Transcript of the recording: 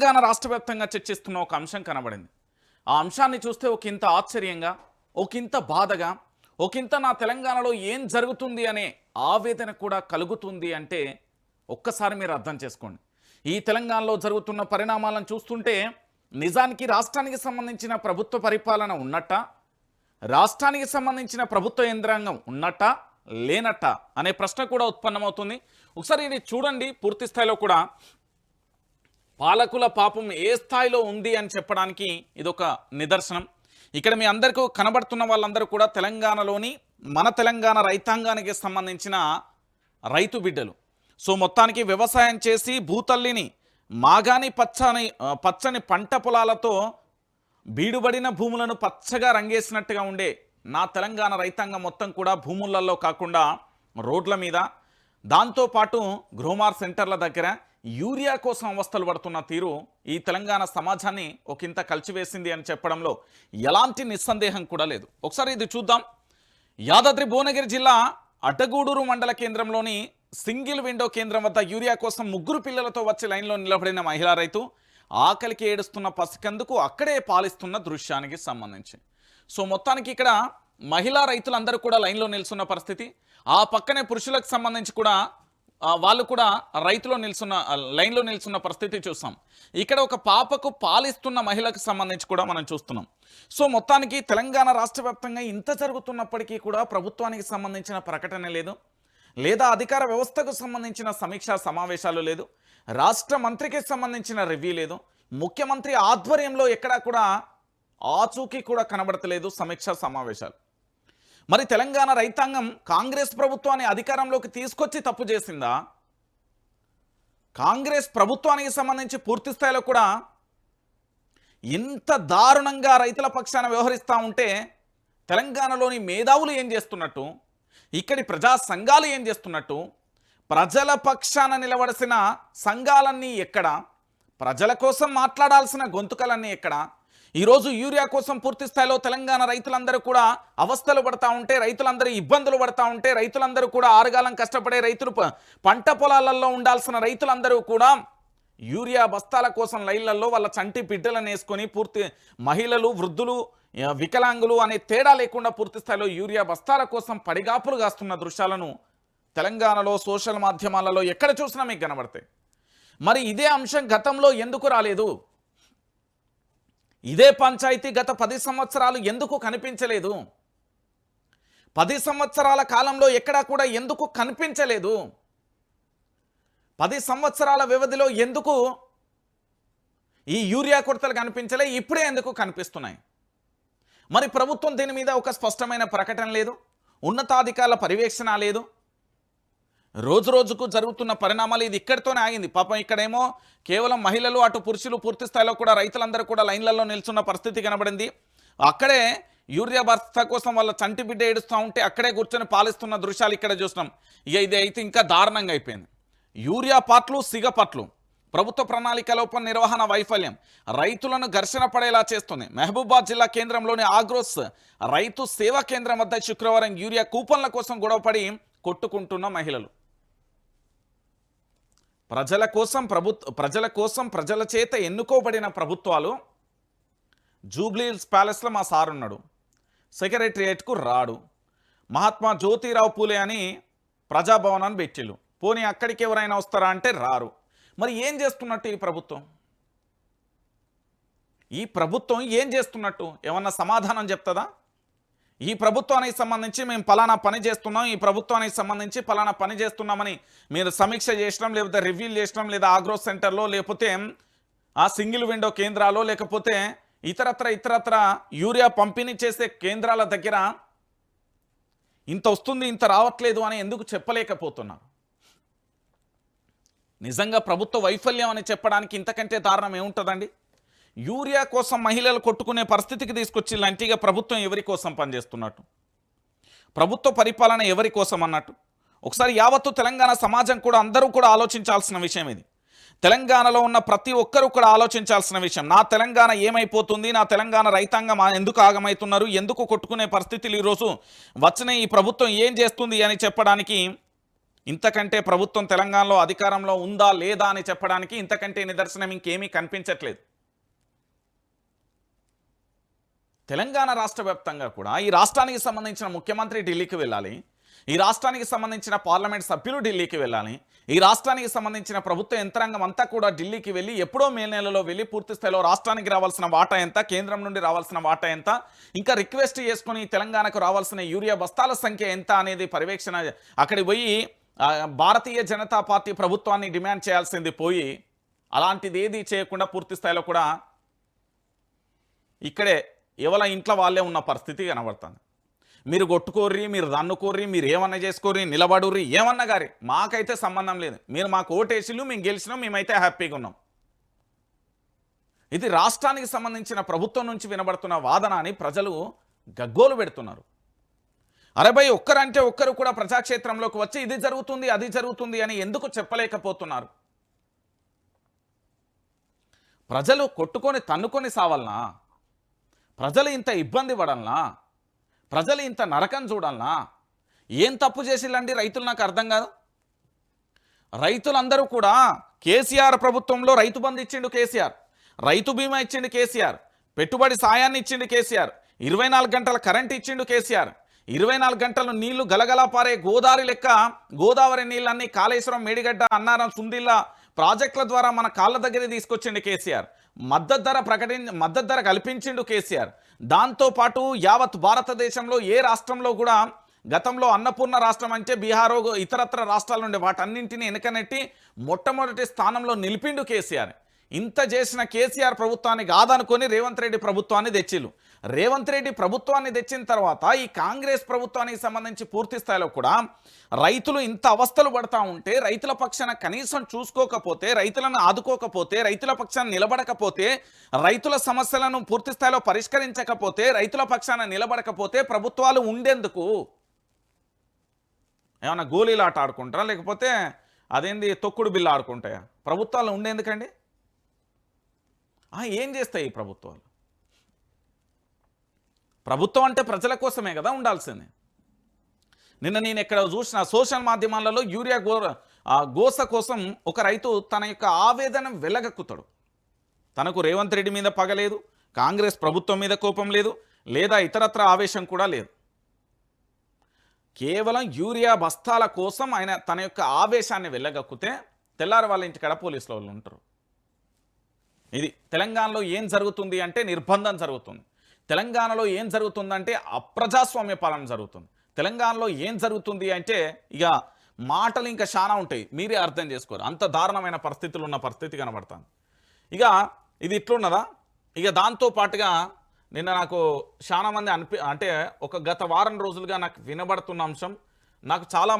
తెలంగాణ రాష్ట్ర వ్యాప్తంగా చర్చిస్తున్న ఒక అంశం కనబడింది. ఆ అంశాన్ని చూస్తే ఒక ఇంత ఆశ్చర్యంగా ఒక ఇంత బాధగా ఒక ఇంత నా తెలంగాణలో ఏం జరుగుతుంది అనే ఆవేదన కూడా కలుగుతుంది అంటే ఒక్కసారి మీరు అర్థం చేసుకోండి. ఈ తెలంగాణలో జరుగుతున్న పరిణామాలను చూస్తుంటే నిజానికి రాష్ట్రానికి సంబంధించిన ప్రభుత్వ పరిపాలన ఉన్నట్ట? రాష్ట్రానికి సంబంధించిన ప్రభుత్వ యంత్రాంగం ఉన్నట్ట? లేనట్ట? అనే ప్రశ్న కూడా ఉత్పన్నమవుతుంది. ఒకసారి ఇది చూడండి పూర్తి స్థాయిలో కూడా పాలకుల పాపం ఏ స్థాయిలో ఉంది అని చెప్పడానికి ఇదొక నిదర్శనం. ఇక్కడ మీ అందరికీ కనబడుతున్న వాళ్ళందరూ కూడా తెలంగాణలోని మన తెలంగాణ రైతాంగానికి సంబంధించిన రైతు బిడ్డలు. సో మొత్తానికి వ్యవసాయం చేసి భూతల్లిని మాగాని పచ్చని పచ్చని పంట పొలాలతో బీడుబడిన భూములను పచ్చగా రంగేసినట్టుగా ఉండే నా తెలంగాణ రైతాంగం మొత్తం కూడా భూములలో కాకుండా రోడ్ల మీద. దాంతోపాటు గ్రోమార్ సెంటర్ల దగ్గర యూరియా కోసం అవస్థలు పడుతున్న తీరు ఈ తెలంగాణ సమాజాన్ని ఒకంత కలిచివేసింది అని చెప్పడంలో ఎలాంటి నిస్సందేహం కూడా లేదు. ఒకసారి ఇది చూద్దాం. యాదాద్రి భువనగిరి జిల్లా అటగూడూరు మండల కేంద్రంలోని సింగిల్ విండో కేంద్రం వద్ద యూరియా కోసం ముగ్గురు పిల్లలతో వచ్చి లైన్లో నిలబడిన మహిళా రైతు ఆకలికి ఏడుస్తున్న పసికందుకు అక్కడే పాలిస్తున్న దృశ్యానికి సంబంధించి. సో మొత్తానికి ఇక్కడ మహిళా రైతులందరూ కూడా లైన్లో నిల్చున్న పరిస్థితి. ఆ పక్కనే పురుషులకు సంబంధించి కూడా వాళ్ళు కూడా రైతులో నిల్చున్న లైన్లో నిల్చున్న పరిస్థితి చూస్తాం. ఇక్కడ ఒక పాపకు పాలిస్తున్న మహిళకు సంబంధించి కూడా మనం చూస్తున్నాం. సో మొత్తానికి తెలంగాణ రాష్ట్ర ఇంత జరుగుతున్నప్పటికీ కూడా ప్రభుత్వానికి సంబంధించిన ప్రకటన లేదు. లేదా అధికార వ్యవస్థకు సంబంధించిన సమీక్షా సమావేశాలు లేదు. రాష్ట్ర మంత్రికి సంబంధించిన రివ్యూ లేదు. ముఖ్యమంత్రి ఆధ్వర్యంలో ఎక్కడా కూడా ఆచూకీ కూడా కనబడతలేదు సమీక్షా సమావేశాలు. మరి తెలంగాణ రైతాంగం కాంగ్రెస్ ప్రభుత్వాన్ని అధికారంలోకి తీసుకొచ్చి తప్పు చేసిందా? కాంగ్రెస్ ప్రభుత్వానికి సంబంధించి పూర్తి స్థాయిలో కూడా ఇంత దారుణంగా రైతుల పక్షాన వ్యవహరిస్తూ ఉంటే తెలంగాణలోని మేధావులు ఏం చేస్తున్నట్టు? ఇక్కడి ప్రజా సంఘాలు ఏం చేస్తున్నట్టు? ప్రజల పక్షాన నిలబడిసిన సంఘాలన్నీ ఎక్కడ? ప్రజల కోసం మాట్లాడాల్సిన గొంతుకలన్నీ ఎక్కడ? ఈరోజు యూరియా కోసం పూర్తి స్థాయిలో తెలంగాణ రైతులందరూ కూడా అవస్థలు పడతా ఉంటే రైతులందరూ ఇబ్బందులు పడతా ఉంటే రైతులందరూ కూడా ఆరుగాలం కష్టపడే రైతులు పంట పొలాలలో ఉండాల్సిన రైతులందరూ కూడా యూరియా బస్తాల కోసం లైన్లలో వాళ్ళ చంటి బిడ్డలను వేసుకొని పూర్తి మహిళలు వృద్ధులు వికలాంగులు అనే తేడా లేకుండా పూర్తి స్థాయిలో యూరియా బస్తాల కోసం పడిగాపులు కాస్తున్న దృశ్యాలను తెలంగాణలో సోషల్ మాధ్యమాలలో ఎక్కడ చూసినా మీకు కనబడతాయి. మరి ఇదే అంశం గతంలో ఎందుకు రాలేదు? ఇదే పంచాయతీ గత పది సంవత్సరాలు ఎందుకు కనిపించలేదు? పది సంవత్సరాల కాలంలో ఎక్కడా కూడా ఎందుకు కనిపించలేదు? పది సంవత్సరాల వ్యవధిలో ఎందుకు ఈ యూరియా కొరతలు కనిపించలే ఇప్పుడే ఎందుకు కనిపిస్తున్నాయి? మరి ప్రభుత్వం దీని మీద ఒక స్పష్టమైన ప్రకటన లేదు ఉన్నతాధికారుల పర్యవేక్షణ లేదు రోజు రోజుకు జరుగుతున్న పరిణామాలు ఇది ఇక్కడితోనే ఆగింది. పాపం ఇక్కడేమో కేవలం మహిళలు అటు పురుషులు పూర్తి స్థాయిలో కూడా రైతులందరూ కూడా లైన్లలో నిల్చున్న పరిస్థితి కనబడింది. అక్కడే యూరియా భర్త కోసం వాళ్ళ చంటి బిడ్డ ఏడుస్తూ ఉంటే అక్కడే కూర్చొని పాలిస్తున్న దృశ్యాలు ఇక్కడ చూసినాం. ఇక ఇది అయితే ఇంకా దారుణంగా అయిపోయింది. యూరియా పాట్లు సిగ పట్లు. ప్రభుత్వ ప్రణాళిక లోపం నిర్వహణ వైఫల్యం రైతులను ఘర్షణ పడేలా చేస్తుంది. మహబూబాద్ జిల్లా కేంద్రంలోని ఆగ్రోస్ రైతు సేవా కేంద్రం వద్ద శుక్రవారం యూరియా కూపన్ల కోసం గొడవపడి కొట్టుకుంటున్న మహిళలు. ప్రజల కోసం ప్రభుత్వ ప్రజల కోసం ప్రజల చేత ఎన్నుకోబడిన ప్రభుత్వాలు జూబ్లీహిల్స్ ప్యాలెస్లో మా సార్ ఉన్నాడు సెక్రటరియేట్కు రాడు. మహాత్మా జ్యోతిరావు పూలే అని ప్రజాభవనాన్ని పెట్టిళ్ళు. పోనీ అక్కడికి ఎవరైనా వస్తారా అంటే రారు. మరి ఏం చేస్తున్నట్టు ఈ ప్రభుత్వం? ఈ ప్రభుత్వం ఏం చేస్తున్నట్టు? ఏమన్నా సమాధానం చెప్తుందా? ఈ ప్రభుత్వానికి సంబంధించి మేము పలానా పని చేస్తున్నాం ఈ ప్రభుత్వానికి సంబంధించి పలానా పని చేస్తున్నామని మీరు సమీక్ష చేసడం లేకపోతే రివ్యూలు చేసినాం లేదా ఆగ్రో సెంటర్లో లేకపోతే ఆ సింగిల్ విండో కేంద్రాలు లేకపోతే ఇతరత్ర ఇతరత్ర యూరియా పంపిణీ చేసే కేంద్రాల దగ్గర ఇంత వస్తుంది ఇంత రావట్లేదు అని ఎందుకు చెప్పలేకపోతున్నారు? నిజంగా ప్రభుత్వ వైఫల్యం అని చెప్పడానికి ఇంతకంటే దారుణం ఏముంటుందండి? యూరియా కోసం మహిళలు కొట్టుకునే పరిస్థితికి తీసుకొచ్చి లంటిగా ప్రభుత్వం ఎవరి కోసం పనిచేస్తున్నట్టు? ప్రభుత్వ పరిపాలన ఎవరి కోసం అన్నట్టు? ఒకసారి యావత్తు తెలంగాణ సమాజం కూడా అందరూ కూడా ఆలోచించాల్సిన విషయం ఇది. తెలంగాణలో ఉన్న ప్రతి ఒక్కరూ కూడా ఆలోచించాల్సిన విషయం. నా తెలంగాణ ఏమైపోతుంది? నా తెలంగాణ రైతాంగం ఎందుకు ఆగమవుతున్నారు ఎందుకు కొట్టుకునే పరిస్థితులు ఈరోజు వచ్చిన ఈ ప్రభుత్వం ఏం చేస్తుంది అని చెప్పడానికి ఇంతకంటే ప్రభుత్వం తెలంగాణలో అధికారంలో ఉందా లేదా అని చెప్పడానికి ఇంతకంటే నిదర్శనం ఇంకేమీ కనిపించట్లేదు. తెలంగాణ రాష్ట్ర వ్యాప్తంగా కూడా ఈ రాష్ట్రానికి సంబంధించిన ముఖ్యమంత్రి ఢిల్లీకి వెళ్ళాలి ఈ రాష్ట్రానికి సంబంధించిన పార్లమెంట్ సభ్యులు ఢిల్లీకి వెళ్ళాలి ఈ రాష్ట్రానికి సంబంధించిన ప్రభుత్వ యంత్రాంగం అంతా కూడా ఢిల్లీకి వెళ్ళి ఎప్పుడో మే నెలలో వెళ్ళి పూర్తి స్థాయిలో రాష్ట్రానికి రావాల్సిన వాటా ఎంత కేంద్రం నుండి రావాల్సిన వాటా ఎంత ఇంకా రిక్వెస్ట్ చేసుకుని తెలంగాణకు రావాల్సిన యూరియా బస్తాల సంఖ్య ఎంత అనేది పర్యవేక్షణ అక్కడికి పోయి భారతీయ జనతా పార్టీ ప్రభుత్వాన్ని డిమాండ్ చేయాల్సింది పోయి అలాంటిది ఏది చేయకుండా పూర్తి స్థాయిలో కూడా ఇక్కడే ఇవాళ ఇంట్లో వాళ్ళే ఉన్న పరిస్థితి కనబడుతుంది. మీరు కొట్టుకోర్రి మీరు దన్నుకోర్రి మీరు ఏమన్నా చేసుకోర్రి నిలబడుర్రి ఏమన్నా గారి మాకైతే సంబంధం లేదు. మీరు మాకు ఓటేసిలు మేము గెలిచినాం మేమైతే హ్యాపీగా ఉన్నాం. ఇది రాష్ట్రానికి సంబంధించిన ప్రభుత్వం నుంచి వినబడుతున్న వాదన అని ప్రజలు గగ్గోలు పెడుతున్నారు. అరవై ఒక్కరంటే ఒక్కరు కూడా ప్రజాక్షేత్రంలోకి వచ్చి ఇది జరుగుతుంది అది జరుగుతుంది అని ఎందుకు చెప్పలేకపోతున్నారు? ప్రజలు కొట్టుకొని తన్నుకొని సావాలనా? ప్రజలు ఇంత ఇబ్బంది పడాలనా? ప్రజలు ఇంత నరకం చూడాలనా? ఏం తప్పు చేసిల్లండి రైతులు నాకు అర్థం కాదు. రైతులందరూ కూడా కేసీఆర్ ప్రభుత్వంలో రైతు బంధు ఇచ్చిండు కేసీఆర్ రైతు బీమా ఇచ్చిండు కేసీఆర్ పెట్టుబడి సాయాన్ని ఇచ్చిండు కేసీఆర్ ఇరవై నాలుగు గంటల కరెంట్ ఇచ్చిండు కేసీఆర్ ఇరవై నాలుగు గంటలు నీళ్ళు గలగలా పారే గోదావరి లెక్క గోదావరి నీళ్ళన్నీ కాళేశ్వరం మేడిగడ్డ అన్నారం సుందిల్లా ప్రాజెక్టుల ద్వారా మన కాళ్ళ దగ్గర తీసుకొచ్చిండు కేసీఆర్. మద్దతు ధర ప్రకటి మద్దతు ధర కల్పించిండు కేసీఆర్. దాంతోపాటు యావత్ భారతదేశంలో ఏ రాష్ట్రంలో కూడా గతంలో అన్నపూర్ణ రాష్ట్రం అంటే బీహారో ఇతరత్ర రాష్ట్రాలు ఉండే వాటన్నింటినీ వెనకనెట్టి మొట్టమొదటి స్థానంలో నిలిపిండు కేసీఆర్. ఇంత చేసిన కేసీఆర్ ప్రభుత్వాన్ని కాదనుకొని రేవంత్ రెడ్డి ప్రభుత్వాన్ని తెచ్చిళ్ళు. రేవంత్ రెడ్డి ప్రభుత్వాన్ని తెచ్చిన తర్వాత ఈ కాంగ్రెస్ ప్రభుత్వానికి సంబంధించి పూర్తి స్థాయిలో కూడా రైతులు ఇంత అవస్థలు పడతా ఉంటే రైతుల పక్షాన కనీసం చూసుకోకపోతే రైతులను ఆదుకోకపోతే రైతుల పక్షాన నిలబడకపోతే రైతుల సమస్యలను పూర్తి స్థాయిలో పరిష్కరించకపోతే రైతుల పక్షాన నిలబడకపోతే ప్రభుత్వాలు ఉండేందుకు ఏమైనా గోళీలు ఆట ఆడుకుంటారా? లేకపోతే అదేంది తొక్కుడు బిల్లు ఆడుకుంటాయా? ప్రభుత్వాలు ఉండేందుకండి? ఏం చేస్తాయి ఈ ప్రభుత్వాలు? ప్రభుత్వం అంటే ప్రజల కోసమే కదా ఉండాల్సింది. నిన్న నేను ఎక్కడ చూసిన సోషల్ మాధ్యమాలలో యూరియా గో గోస కోసం ఒక రైతు తన యొక్క ఆవేదన వెలగక్కుతాడు. తనకు రేవంత్ రెడ్డి మీద పగలేదు కాంగ్రెస్ ప్రభుత్వం మీద కోపం లేదు లేదా ఇతరత్ర ఆవేశం కూడా లేదు. కేవలం యూరియా బస్తాల కోసం ఆయన తన యొక్క ఆవేశాన్ని వెళ్ళగక్కితే తెల్లారి వాళ్ళ ఇంటికాడ పోలీసుల వాళ్ళు ఉంటారు. ఇది తెలంగాణలో ఏం జరుగుతుంది అంటే నిర్బంధం జరుగుతుంది. తెలంగాణలో ఏం జరుగుతుందంటే అప్రజాస్వామ్య పాలన జరుగుతుంది. తెలంగాణలో ఏం జరుగుతుంది అంటే ఇక మాటలు ఇంకా చాలా ఉంటాయి. మీరే అర్థం చేసుకోరు. అంత దారుణమైన పరిస్థితులు ఉన్న పరిస్థితి కనబడుతుంది. ఇక ఇది ఇట్లున్నదా? ఇక దాంతో పాటుగా నిన్న నాకు చాలామంది అనిపి అంటే ఒక గత వారం రోజులుగా నాకు వినబడుతున్న అంశం నాకు చాలా